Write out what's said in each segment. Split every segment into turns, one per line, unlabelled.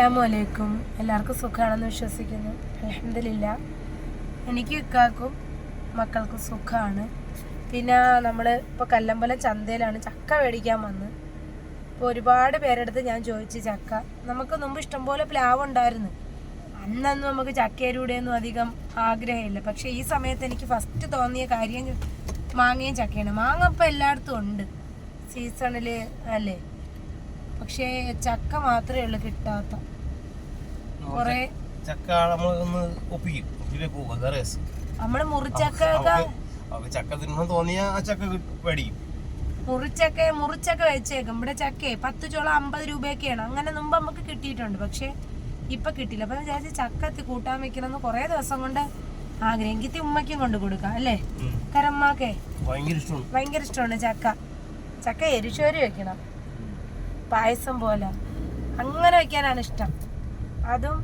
അസ്സാമലൈക്കും എല്ലാവർക്കും സുഖമാണെന്ന് വിശ്വസിക്കുന്നു. അലഹമില്ല എനിക്ക് ഇക്കാക്കും മക്കൾക്കും സുഖമാണ് പിന്നെ നമ്മൾ ഇപ്പോൾ കല്ലമ്പലം ചന്തയിലാണ് ചക്ക മേടിക്കാൻ വന്ന്. ഇപ്പോൾ ഒരുപാട് പേരെടുത്ത് ഞാൻ ചോദിച്ചു ചക്ക. നമുക്ക് മുമ്പ് ഇഷ്ടംപോലെ പ്ലാവ് ഉണ്ടായിരുന്നു. അന്നൊന്നും നമുക്ക് ചക്കയിലൂടെയൊന്നും അധികം ആഗ്രഹമില്ല. പക്ഷേ ഈ സമയത്ത് എനിക്ക് ഫസ്റ്റ് തോന്നിയ കാര്യം മാങ്ങയും ചക്കയാണ്. മാങ്ങ ഇപ്പം എല്ലായിടത്തും ഉണ്ട്. സീസണിൽ അല്ലേ? പക്ഷേ ചക്ക മാത്രമേ ഉള്ളൂ കിട്ടാത്ത. കൊറേ
ചക്ക നമ്മളൊന്ന് ഒപ്പിക്കും ഒപ്പിലേ പോകും അതാ രസം.
നമ്മൾ മുറിച്ചക്ക
അവർക്ക് ചക്ക തിന്നണം തോന്നിയ ആ ചക്ക മേടിക്കും.
മുറിച്ചക്ക മുറിച്ചക്ക വെച്ചേക്കും. ഇവിടെ ചക്കയെ പത്ത് ചോളം അമ്പത് രൂപയൊക്കെയാണ്. അങ്ങനെ മുമ്പ് നമുക്ക് കിട്ടിയിട്ടുണ്ട് പക്ഷെ ഇപ്പൊ കിട്ടില്ല അപ്പൊ വിചാരിച്ച ചക്ക തി- കൂട്ടാൻ വെക്കണമെന്ന് കുറെ ദിവസം കൊണ്ട് ആഗ്രഹം കിത്തി ഉമ്മയ്ക്കും കൊണ്ട് കൊടുക്കാം അല്ലേ? കരമ്മാക്കെ.
ഭയങ്കര ഇഷ്ടമാണ്.
ചക്ക. ചക്ക എരിശോരി വെക്കണം. പായസം പോലെ. അങ്ങനെ വെക്കാനാണ് ഇഷ്ടം. അതും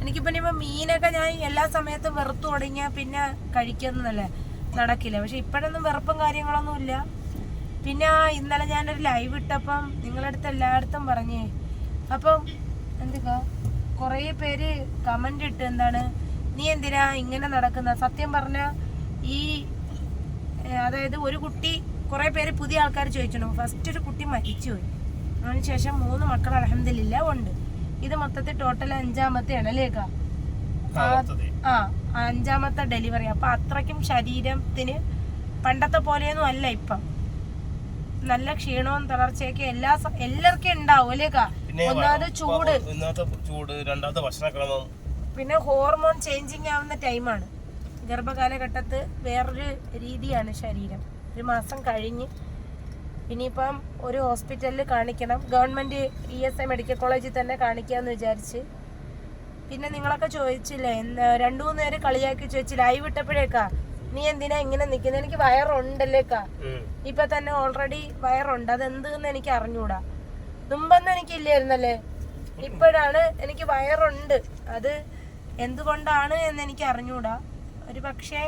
എനിക്കിപ്പം ഇനിയിപ്പോൾ മീനൊക്കെ ഞാൻ എല്ലാ സമയത്തും വെറുത്തു തുടങ്ങിയാൽ പിന്നെ കഴിക്കുന്നതല്ലേ? നടക്കില്ല. പക്ഷെ ഇപ്പോഴൊന്നും വെറുപ്പും കാര്യങ്ങളൊന്നും ഇല്ല. പിന്നെ ഇന്നലെ ഞാനൊരു ലൈവ് ഇട്ടപ്പം നിങ്ങളടുത്ത് എല്ലായിടത്തും പറഞ്ഞേ. അപ്പം എന്തുക്കാ കുറേ പേര് കമന്റ് ഇട്ട് എന്താണ് നീ എന്തിനാ ഇങ്ങനെ നടക്കുന്ന? സത്യം പറഞ്ഞ ഈ അതായത് ഒരു കുട്ടി കുറെ പേര് പുതിയ ആൾക്കാർ ചോദിച്ചിട്ടുണ്ട് ഫസ്റ്റ് ഒരു കുട്ടി മരിച്ചുപോയി. അതിനുശേഷം മൂന്ന് മക്കൾ അലഹമില്ല ഉണ്ട്. ഇത് മൊത്തത്തിൽ ടോട്ടൽ അഞ്ചാമത്തെ ആണ്
ആ,
ആ അഞ്ചാമത്തെ ഡെലിവറി അപ്പൊ അത്രക്കും ശരീരത്തിന് പണ്ടത്തെ പോലെയൊന്നും അല്ല ഇപ്പം. നല്ല ക്ഷീണവും തളർച്ചയൊക്കെ എല്ലാ എല്ലാവർക്കും ഉണ്ടാവും അല്ലേക്കാ? ഒന്നാമത് ചൂട്.
ചൂട് രണ്ടാമത്തെ ഭക്ഷണക്രമം.
പിന്നെ ഹോർമോൺ ചേഞ്ചിങ് ആവുന്ന ടൈമാണ് ഗർഭകാലഘട്ടത്ത് വേറൊരു രീതിയാണ് ശരീരം. ഒരു മാസം കഴിഞ്ഞ് ഇനിയിപ്പം ഒരു ഹോസ്പിറ്റലിൽ കാണിക്കണം. Government E S I medical കോളേജിൽ തന്നെ കാണിക്കാമെന്ന് വിചാരിച്ച്. പിന്നെ നിങ്ങളൊക്കെ ചോദിച്ചില്ലേ രണ്ടു മൂന്ന് നേരം കളിയാക്കി ചോദിച്ചു ലൈവ് ഇട്ടപ്പോഴേക്കാ നീ എന്തിനാ ഇങ്ങനെ നിൽക്കുന്നത് എനിക്ക് വയറുണ്ടല്ലേക്കാ. ഇപ്പൊ തന്നെ ഓൾറെഡി വയറുണ്ട്. അത് എന്തെന്ന് എനിക്ക് അറിഞ്ഞൂടാ. മുമ്പൊന്നും എനിക്കില്ലായിരുന്നല്ലേ? ഇപ്പോഴാണ് എനിക്ക് വയറുണ്ട്. അത് എന്തുകൊണ്ടാണ് എന്ന് എനിക്ക് അറിഞ്ഞൂടാ. ഒരു പക്ഷേ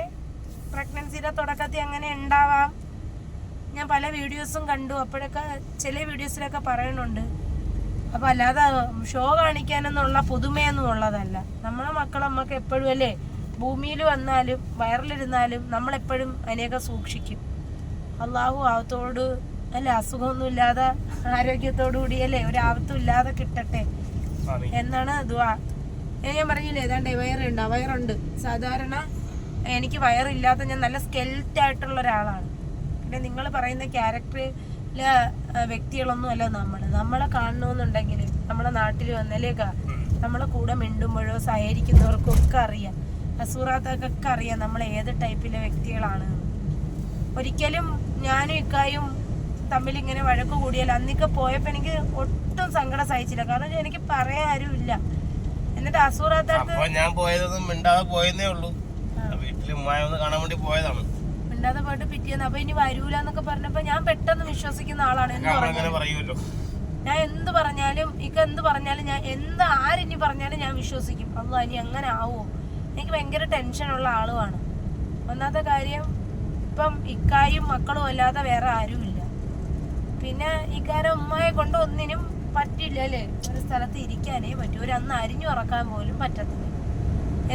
പ്രഗ്നൻസിയുടെ തുടക്കത്തിൽ അങ്ങനെ ഉണ്ടാവാം. ഞാൻ പല വീഡിയോസും കണ്ടു. അപ്പോഴൊക്കെ ചില വീഡിയോസിലൊക്കെ പറയുന്നുണ്ട്. അപ്പം അല്ലാതെ ഷോ കാണിക്കാനെന്നുള്ള പുതുമയൊന്നും ഉള്ളതല്ല. നമ്മളെ മക്കൾ നമുക്ക് എപ്പോഴും അല്ലേ? ഭൂമിയിൽ വന്നാലും വയറിലിരുന്നാലും നമ്മളെപ്പോഴും അതിനെയൊക്കെ സൂക്ഷിക്കും. അള്ളാഹു ആവത്തോട് അല്ല അസുഖമൊന്നും ഇല്ലാതെ ആരോഗ്യത്തോടു കൂടി അല്ലേ ഒരു ആപത്തും ഇല്ലാതെ കിട്ടട്ടെ? എന്നാണ് ദുവാ ഞാൻ പറഞ്ഞില്ലേ ഏതാണ്ട് വയറുണ്ട്. വയറുണ്ട്. സാധാരണ എനിക്ക് വയറില്ലാത്ത ഞാൻ നല്ല സ്കെൽറ്റ് ആയിട്ടുള്ള ഒരാളാണ്. പിന്നെ നിങ്ങൾ പറയുന്ന ക്യാരക്ടറിലെ വ്യക്തികളൊന്നും അല്ല നമ്മൾ നമ്മളെ കാണണമെന്നുണ്ടെങ്കിൽ നമ്മളെ നാട്ടിൽ വന്നലേക്കാ നമ്മളെ കൂടെ മിണ്ടുമ്പോഴോ സഹകരിക്കുന്നവർക്കും ഒക്കെ അറിയാം. അസൂറാത്തക്കൊക്കെ അറിയാം നമ്മൾ ഏത് ടൈപ്പിലെ വ്യക്തികളാണ്. ഒരിക്കലും ഞാനും ഇക്കായും തമ്മിൽ ഇങ്ങനെ വഴക്ക് കൂടിയാൽ അന്നിക്ക പോയപ്പോ എനിക്ക് ഒട്ടും സങ്കടം സഹിച്ചില്ല. കാരണം എനിക്ക് പറയാൻ ആരുമില്ല. എന്നിട്ട്
അസൂറാത്ത ഞാൻ പോയതൊന്നും മിണ്ടാതെ പോയതേ ഉള്ളൂ. വീട്ടിൽ ഉമ്മായ ഒന്ന് കാണാൻ വേണ്ടി പോയതാണ്.
മിണ്ടാതെ പോയിട്ട് പിറ്റേന്ന് അപ്പൊ ഇനി വരൂല എന്നൊക്കെ പറഞ്ഞപ്പോ ഞാൻ പെട്ടെന്ന് വിശ്വസിക്കുന്ന ആളാണ്. എന്ത്
അങ്ങനെ
പറഞ്ഞാലും ഞാൻ എന്ത് പറഞ്ഞാലും ഇക്ക എന്ത് പറഞ്ഞാലും ഞാൻ എന്ത് ആരിനി പറഞ്ഞാലും ഞാൻ വിശ്വസിക്കും. അല്ല ഇനി അങ്ങനെ ആവോ? എനിക്ക് ഭയങ്കര ഉള്ള ആളുമാണ്. ഒന്നാമത്തെ കാര്യം ഇപ്പം ഇക്കായും മക്കളും അല്ലാതെ വേറെ ആരുമില്ല. പിന്നെ ഇക്കാരെ ഉമ്മയെ കൊണ്ട് ഒന്നിനും പറ്റില്ല അല്ലേ? ഒരു സ്ഥലത്ത് ഇരിക്കാനേ പറ്റൂ. ഒരു അന്ന് അരിഞ്ഞു ഉറക്കാൻ പോലും പറ്റത്തില്ല.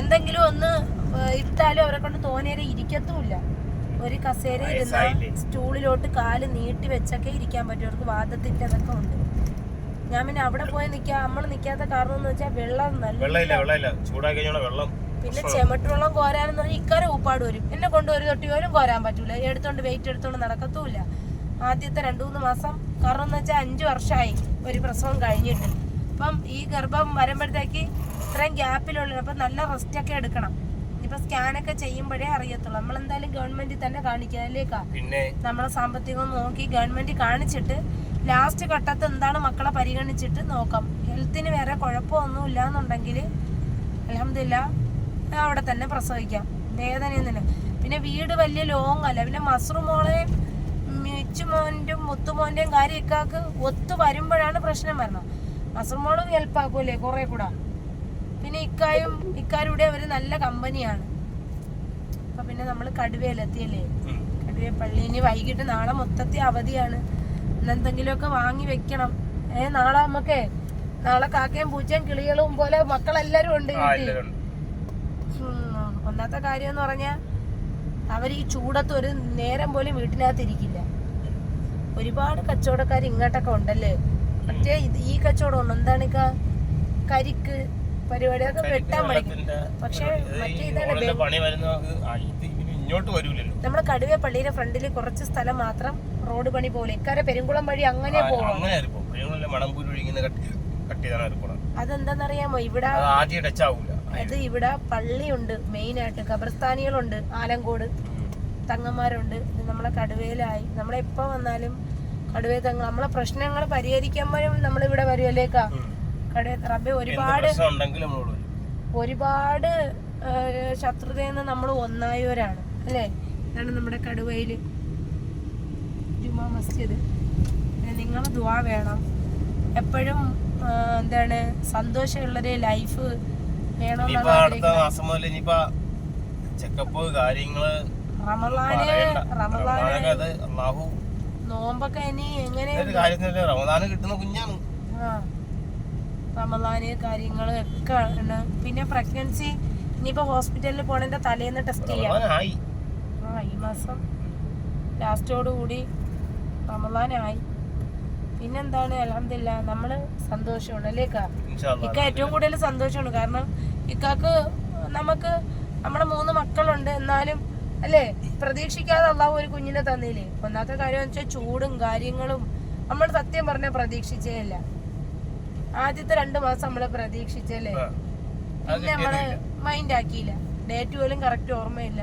എന്തെങ്കിലും ഒന്ന് ഇട്ടാലും അവരെ കൊണ്ട് തോന്നേരെ ഇരിക്കത്തുമില്ല. ഒരു കസേര ഇരുന്ന സ്റ്റൂളിലോട്ട് കാൽ നീട്ടി വെച്ചൊക്കെ ഇരിക്കാൻ പറ്റും. അവർക്ക് വാദത്തിന്റെ അതൊക്കെ ഉണ്ട്. ഞാൻ പിന്നെ അവിടെ പോയി നിക്കാ നമ്മൾ നിൽക്കാത്ത കാരണം എന്ന് വെച്ചാൽ വെള്ളം നല്ല
വെള്ളം
പിന്നെ ചെമട്ട് വെള്ളം കോരാനെന്ന് പറഞ്ഞാൽ ഇക്കാരെ ഊപ്പാട് വരും. എന്നെ കൊണ്ട് ഒരു തൊട്ടി പോലും കോരാൻ പറ്റൂല. എടുത്തോണ്ട് വെയിറ്റ് എടുത്തോണ്ട് നടക്കത്തൂല ആദ്യത്തെ രണ്ടു മൂന്ന് മാസം കാരണം എന്ന് വെച്ചാൽ അഞ്ചു വർഷമായി ഒരു പ്രസവം കഴിഞ്ഞിട്ട്. അപ്പം ഈ ഗർഭം വരുമ്പോഴത്തേക്ക് ഇത്രയും ഗ്യാപ്പിലുള്ള അപ്പം നല്ല റെസ്റ്റ് ഒക്കെ എടുക്കണം. ഇപ്പൊ സ്കാനൊക്കെ ചെയ്യുമ്പോഴേ അറിയത്തുള്ളൂ. നമ്മൾ എന്തായാലും ഗവൺമെന്റിൽ തന്നെ കാണിക്കാതിലേക്കാ
പിന്നെ?
നമ്മളെ സാമ്പത്തികം നോക്കി ഗവൺമെന്റ് കാണിച്ചിട്ട് ലാസ്റ്റ് ഘട്ടത്ത് എന്താണ് മക്കളെ പരിഗണിച്ചിട്ട് നോക്കാം. ഹെൽത്തിന് വേറെ കുഴപ്പമൊന്നും ഇല്ലാന്നുണ്ടെങ്കിൽ അലഹമില്ല അവിടെ തന്നെ പ്രസവിക്കാം. വേദനയൊന്നുമില്ല. പിന്നെ വീട് വലിയ ലോങ് അല്ല. പിന്നെ മസ്റു മോളെ മിച്ചുമോന്റെയും മുത്തുമോന്റെയും കാര്യം ഇക്കാക്ക് ഒത്തു വരുമ്പോഴാണ് പ്രശ്നം വരണം മസ്റു മോളും ഹെൽപ്പാക്കൂലേ കുറെ കൂടെ പിന്നെ ഇക്കായും ഇക്കാരുടെ അവർ നല്ല കമ്പനിയാണ്. അപ്പൊ പിന്നെ നമ്മൾ കടുവയിലെത്തിയല്ലേ. കടുവ പള്ളി ഇനി വൈകിട്ട് നാളെ മൊത്തത്തിൽ അവധിയാണ്. എന്തെങ്കിലുമൊക്കെ വാങ്ങി വെക്കണം. ഏ നാളെ നമുക്കേ നാളെ കാക്കയും പൂച്ചയും കിളികളും പോലെ മക്കളെല്ലാരും ഉണ്ട്. ഒന്നാമത്തെ കാര്യം എന്ന് പറഞ്ഞാൽ അവർ ഈ ചൂടത്ത് ഒരു നേരം പോലും വീട്ടിനകത്ത് ഇരിക്കില്ല ഒരുപാട് കച്ചവടക്കാർ ഇങ്ങോട്ടൊക്കെ ഉണ്ടല്ലേ? മറ്റേ ഇത് ഈ കച്ചവടം ഉണ്ട്? എന്താണ് ഇക്ക? കരിക്ക്. പരിപാടിയൊക്കെ വെട്ടാൻ പഠിക്കും.
വെള്ളത്തിന്റെ
പക്ഷേ
ഇത്
മറ്റേ ഇതാണ്
പണി ഇങ്ങോട്ട് വരൂലല്ലോ.
നമ്മുടെ കടുവ പള്ളിയുടെ ഫ്രണ്ടിൽ കുറച്ച് സ്ഥലം മാത്രം റോഡ് പണി പോലെ ഇക്കാരെ പെരുങ്കുളം വഴി അങ്ങനെ അതെന്താന്നറിയാമോ? ഇവിടെ
അത്
ഇവിടെ പള്ളിയുണ്ട് മെയിൻ ആയിട്ട്. ഖബർസ്ഥാനികളുണ്ട് ആലങ്കോട് തങ്ങന്മാരുണ്ട്. നമ്മളെ കടുവയിലായി. നമ്മളെപ്പോ വന്നാലും കടുവയിൽ തങ്ങ നമ്മളെ പ്രശ്നങ്ങൾ പരിഹരിക്കുമ്പോഴും നമ്മളിവിടെ വരുമല്ലേക്കാ
ഉം.
കടുവ റബ്ബെ ഒരുപാട് ഒരുപാട് ശത്രുതയിൽ നിന്ന് നമ്മൾ ഒന്നായവരാണ്. അല്ലേ? ഇതാണ് നമ്മുടെ കടുവയിൽ ജുമാ മസ്ജിദ്. നിങ്ങൾ ദുവാ വേണം. എപ്പോഴും എന്താണ് സന്തോഷമുള്ളൊരു ലൈഫ്
ചെക്കപ്പ് കാര്യങ്ങൾ
റമദാന് റമദാന്
അത് അള്ളാഹു
നോമ്പൊക്കെ ഇനി
എങ്ങനെയാണ് റമദാന് കിട്ടുന്ന കുഞ്ഞാണ്.
ആ റമദാന് കാര്യങ്ങൾ ഒക്കെ ആണ്. പിന്നെ പ്രഗ്നൻസി ഇനിയിപ്പോ ഹോസ്പിറ്റലിൽ പോണതിന്റെ തലേന്ന് ടെസ്റ്റ് ചെയ്യാം. ആ ഈ മാസം ലാസ്റ്റോട് കൂടി റമലാനായി പിന്നെന്താണ്? അലഹമില്ല നമ്മൾ സന്തോഷമാണ് അല്ലേ ഇക്ക? ഏറ്റവും കൂടുതൽ സന്തോഷമാണ്. കാരണം ഇക്കാക്ക് നമുക്ക് നമ്മുടെ മൂന്ന് മക്കളുണ്ട്. എന്നാലും അല്ലേ? പ്രതീക്ഷിക്കാതെ അള്ളാഹു ഒരു കുഞ്ഞിനെ തന്നില്ലേ? ഒന്നാമത്തെ കാര്യം വെച്ചാൽ ചൂടും കാര്യങ്ങളും നമ്മൾ സത്യം പറഞ്ഞ പ്രതീക്ഷിച്ചേ ഇല്ല ആദ്യത്തെ രണ്ടു മാസം നമ്മൾ പ്രതീക്ഷിച്ചല്ലേ? പിന്നെ
നമ്മൾ
മൈൻഡ് ആക്കിയില്ല. ഡേറ്റ് പോലും കറക്റ്റ് ഓർമ്മയില്ല.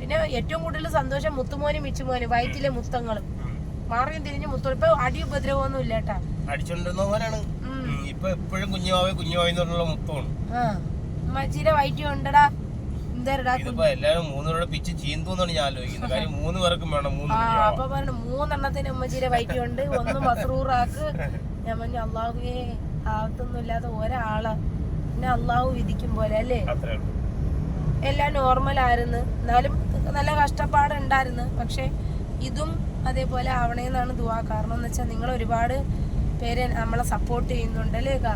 പിന്നെ ഏറ്റവും കൂടുതൽ സന്തോഷം മുത്തുമോനും മിച്ചുമോനും വയറ്റിലെ മുത്തങ്ങളും. മാറിയും തിരിഞ്ഞ് മുത്തോ ഇപ്പൊ അടി ഉപദ്രവമൊന്നും ഇല്ല കേട്ടാ.
അടിച്ചോണ്ടിരുന്നവരാണ്. ഉം. ഇപ്പൊ എപ്പോഴും കുഞ്ഞുമാവേ കുഞ്ഞുമാവേ എന്നുള്ള മുത്തമാണ്.
ആ. മച്ചിയുടെ വയറ്റ് ഉണ്ടടാ. എന്തരടാ?
ഇതിപ്പോ എല്ലാരും മൂന്നുപേരുടെ പിച്ച് ചീന്തോന്നാണ് ഞാൻ ആലോചിക്കുന്നത്. കാര്യം മൂന്ന് പേർക്കും വേണം മൂന്ന്
ആ
കുഞ്ഞുമാവ.
അപ്പൊ പറഞ്ഞു മൂന്നെണ്ണത്തിന് ഉമ്മച്ചിയുടെ വയറ്റി ഉണ്ട്. ഒന്ന് മസറൂറാക്ക്. ഞാൻ പറഞ്ഞു അള്ളാഹുവേ ആവത്തൊന്നും ഇല്ലാത്ത ഒരാൾ. പിന്നെ അള്ളാഹു വിധിക്കും പോലെ അല്ലേ? എല്ലാം നോർമൽ ആയിരുന്നു. എന്നാലും നല്ല കഷ്ടപ്പാടുണ്ടായിരുന്നു പക്ഷെ ഇതും അതേപോലെ ആവണേന്നാണ് ദുവാ കാരണം എന്ന് വെച്ചാൽ നിങ്ങൾ ഒരുപാട് പേര് നമ്മളെ സപ്പോർട്ട് ചെയ്യുന്നുണ്ട് അല്ലേ കാ?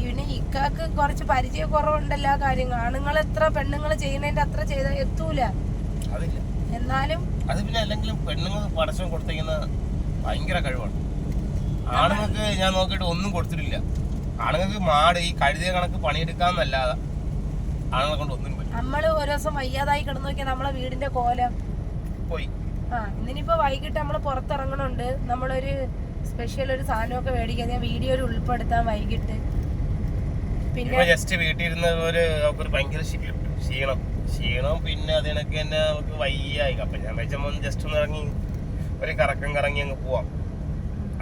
ഇവന് ഇക്കാക്ക് കുറച്ച് പരിചയ കുറവുണ്ടല്ലോ കാര്യങ്ങൾ. ആണുങ്ങൾ എത്ര പെണ്ണുങ്ങൾ ചെയ്യുന്നതിന്റെ അത്ര ചെയ്ത എത്തൂല. എന്നാലും
അത് പിന്നെ അല്ലെങ്കിലും പെണ്ണുങ്ങൾ പടച്ചം കൊടുത്തേക്കുന്ന ഭയങ്കര കഴിവാണ്. ആണുങ്ങൾക്ക് ഞാൻ നോക്കിയിട്ട് ഒന്നും കൊടുത്തിട്ടില്ല. ആണുങ്ങൾക്ക് മാട് ഈ കഴുതിയ കണക്ക് പണിയെടുക്കാന്നല്ലാതെ ആണുങ്ങളെ കൊണ്ട് ഒന്നും പറ്റും
നമ്മൾ ഒരു ദിവസം വയ്യാതായി കിടന്നു നോക്കിയാൽ നമ്മളെ വീടിന്റെ കോലം.
പോയി.
ആ ഇന്നിപ്പോ വൈകിട്ട് നമ്മൾ പുറത്തിറങ്ങണുണ്ട്. നമ്മളൊരു സ്പെഷ്യൽ ഒരു സാധനമൊക്കെ മേടിക്കാൻ ഞാൻ വീഡിയോയിൽ ഉൾപ്പെടുത്താൻ വൈകിട്ട്. പിന്നെ
ജസ്റ്റ് വീട്ടിൽ ഇരുന്ന ഒരു നമുക്കൊരു ഭയങ്കര ക്ഷീ- ക്ഷീണം. ക്ഷീണം പിന്നെ അതിനൊക്കെ തന്നെ നമുക്ക് വയ്യായി അപ്പൊ ഞാൻ വെച്ചപ്പോ ജസ്റ്റ് ഒന്ന് ഇറങ്ങി ഒരു കറക്കം കറങ്ങി അങ്ങ് പോവാം.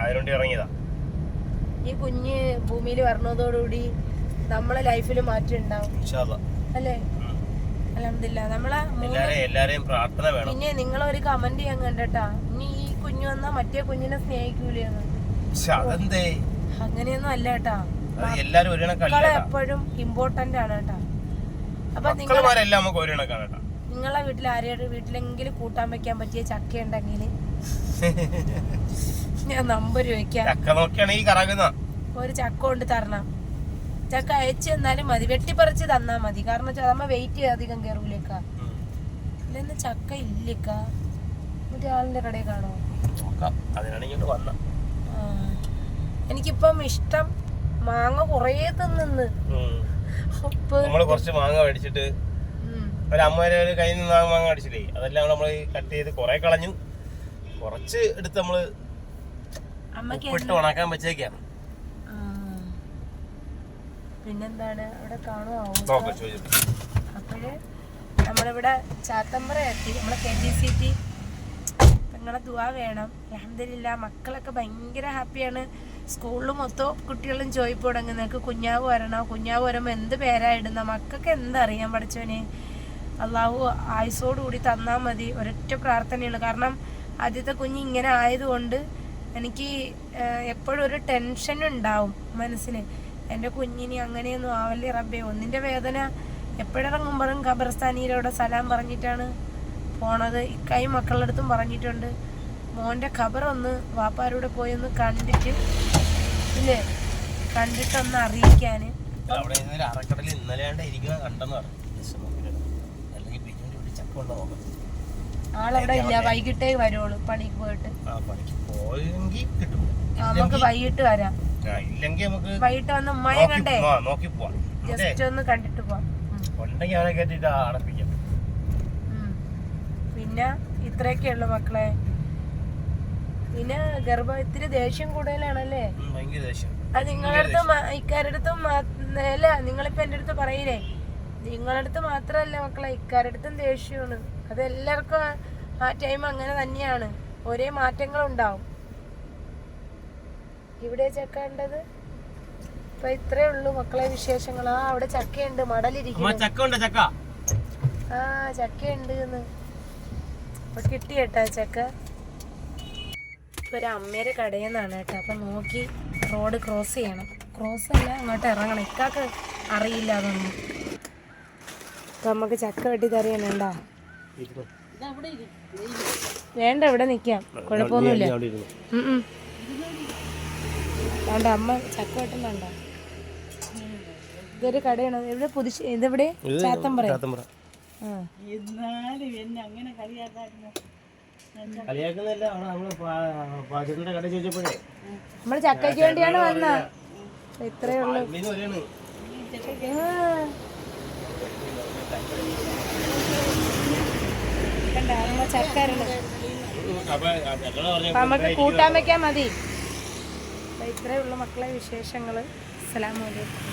അതിനുവേണ്ടി ഇറങ്ങിയതാ.
ഈ കുഞ്ഞ് ഭൂമിയിൽ വരണതോടുകൂടി നമ്മളെ ലൈഫിൽ മാറ്റം ഉണ്ടാവും. അല്ലേ. അലഹമില്ല നമ്മളെ
എല്ലാരെയും പ്രാർത്ഥന വേണം.
പിന്നെ നിങ്ങൾ ഒരു കമന്റ് ചെയ്യാൻ കണ്ടട്ടാ. ഇനി ഈ കുഞ്ഞു വന്നാ മറ്റേ കുഞ്ഞിനെ സ്നേഹിക്കൂലെന്ന് അങ്ങനെയൊന്നും അല്ല കേട്ടാ. മക്കളെ എപ്പോഴും ഇമ്പോർട്ടന്റ് ആണ് കേട്ടാ. അപ്പൊ നിങ്ങളെ വീട്ടിൽ ആരെയുടെ വീട്ടിലെങ്കിലും കൂട്ടാൻ വെക്കാൻ പറ്റിയ ചക്ക ഉണ്ടെങ്കിൽ ഞാൻ നമ്പർ ചോദിക്കാം.
ചക്ക നോക്കിയാണ് ഈ കറങ്ങുന്ന
ഒരു ചക്ക കൊണ്ട് തരണം. ചക്ക അയച്ചു തന്നാലും മതി. വെട്ടിപ്പറിച്ച് തന്നാ മതി. കാരണം വെച്ചാൽ നമ്മ വെയിറ്റ് അധികം കയറൂലേക്കാ ഇല്ലെന്ന് ചക്ക ഇല്ലേക്കാ. ആളിന്റെ കടയിൽ കാണോ. എനിക്കിപ്പം ഇഷ്ടം മാങ്ങ കൊറേ തിന്നു
നമ്മൾ കുറച്ച് മാങ്ങ മേടിച്ചിട്ട്. ഒരു ഒരു കയ്യിൽ നിന്ന് മാങ്ങ മേടിച്ചില്ലേ? അതെല്ലാം നമ്മൾ കട്ട് ചെയ്ത് കുറെ കളഞ്ഞു. കുറച്ച് എടുത്ത്
നമ്മൾ
ഉപ്പിട്ട് ഉണക്കാൻ വെച്ചേക്കാണ്.
പിന്നെന്താണ്? അവിടെ കാണുമോ
നോക്കാം ചോദിച്ചിട്ട്
അപ്പോഴ് നമ്മളിവിടെ ചാത്തമ്പറ എത്തി നമ്മളെ കെ ജി സി ടി. നിങ്ങളെ ദുവാ വേണം. അലഹമില്ല മക്കളൊക്കെ ഭയങ്കര ഹാപ്പിയാണ്. സ്കൂളിൽ മൊത്തം കുട്ടികളും ചോദിപ്പ് തുടങ്ങി നിനക്ക് കുഞ്ഞാവ് വരണോ? കുഞ്ഞാവ് വരുമ്പോൾ എന്ത് പേരാ ഇടുന്ന മക്കൾക്ക് എന്തറിയാൻ പഠിച്ചവനെ? അള്ളാഹു ആയുസോടുകൂടി തന്നാൽ മതി. ഒരൊറ്റ പ്രാർത്ഥനയുള്ളൂ. കാരണം ആദ്യത്തെ കുഞ്ഞ് ഇങ്ങനെ ആയതുകൊണ്ട് എനിക്ക് എപ്പോഴും ഒരു ടെൻഷൻ ഉണ്ടാവും മനസ്സിന്. എന്റെ കുഞ്ഞിനി അങ്ങനെയൊന്നും ആവല്ലേ റബ്ബേ. ഒന്നിന്റെ വേദന എപ്പോഴിറങ്ങുമ്പോഴും ഖബർസ്ഥാനിയിലൂടെ സലാം പറഞ്ഞിട്ടാണ് പോണത്. ഇക്കായി മക്കളുടെ അടുത്തും പറഞ്ഞിട്ടുണ്ട്. മോന്റെ ഖബർ ഒന്ന് വാപ്പാരോടെ പോയി ഒന്ന് കണ്ടിട്ട് ഇല്ലേ? കണ്ടിട്ടൊന്ന് അറിയിക്കാൻ
അവിടെ ഇന്നലെ അറക്കടലിൽ ഇന്നലെ ആണ്ട് ഇരിക്കുന്ന കണ്ടെന്ന് പറഞ്ഞു. അല്ലെങ്കിൽ പിന്നെ ചക്ക ഉണ്ടോ നോക്കാം
ആളവിടെ ഇല്ല വൈകിട്ടേ വരുള്ളൂ പണിക്ക് പോയിട്ട്.
പണിക്ക് പോയെങ്കിൽ കിട്ടും.
നമുക്ക് വൈകിട്ട് വരാം.
ഇല്ലെങ്കിൽ നമുക്ക്
വൈകിട്ട് വന്ന് ഉമ്മയെ കണ്ടേ?
നോക്കി പോവാം.
ജസ്റ്റ് ഒന്ന് കണ്ടിട്ട് പോവാം.
ഉണ്ടെങ്കിൽ അവനെ കയറ്റിട്ട് അടപ്പിക്കാം.
പിന്നെ ഇത്രയൊക്കെ ഉള്ളു മക്കളെ. പിന്നെ ഗർഭ ഇത്തിരി ദേഷ്യം കൂടുതലാണല്ലേ? അത് നിങ്ങളടുത്ത് ഇക്കാരടുത്തും അല്ല നിങ്ങളിപ്പോ എന്റെ അടുത്ത് പറയില്ലേ? നിങ്ങളടുത്ത് മാത്രല്ല മക്കളെ ഇക്കാരടുത്തും ദേഷ്യമാണ് അത് എല്ലാവർക്കും ആ- ടൈം അങ്ങനെ തന്നെയാണ്. ഒരേ മാറ്റങ്ങളുണ്ടാവും. ഇവിടെ ചക്ക ഉണ്ടത് ഇപ്പൊ ഇത്രേ ഉള്ളൂ മക്കളെ വിശേഷങ്ങൾ. ആ അവിടെ ചക്കയുണ്ട്. മടലിരിക്കുന്നു.
ചക്ക.
ആ ചക്കയുണ്ട് എന്ന് കിട്ടി കേട്ടാ ചക്ക. ഇപ്പൊ ഒരു അമ്മേരെ കടയിൽ നിന്നാണ് കേട്ടോ. അപ്പൊ നോക്കി റോഡ് ക്രോസ് ചെയ്യണം. ക്രോസ് അല്ല അങ്ങോട്ട് ഇറങ്ങണം. ഇക്കാക്ക് അറിയില്ല അതൊന്നും. നമുക്ക് ചക്ക വെട്ടി തറിയണണ്ട വേണ്ട ഇവിടെ നിക്കാം. കുഴപ്പമൊന്നുമില്ല. അതുകൊണ്ട് അമ്മ ചക്ക വെട്ടുന്നുണ്ട ഇതൊരു കടയാണ്. ഇവിടെ പുതിശ് ഇതെവിടെ? ചാത്തമ്പറ. നമ്മൾ ചക്കയ്ക്ക് വേണ്ടിയാണ് വന്ന ഇത്രേ ഉള്ളൂ. അമ്മ.
അപ്പൊ
നമുക്ക് കൂട്ടാൻ വെക്കാൻ മതി. അപ്പൊ ഇത്രേ ഉള്ളു മക്കളെ വിശേഷങ്ങൾ. അസ്സലാമു അലൈക്കും.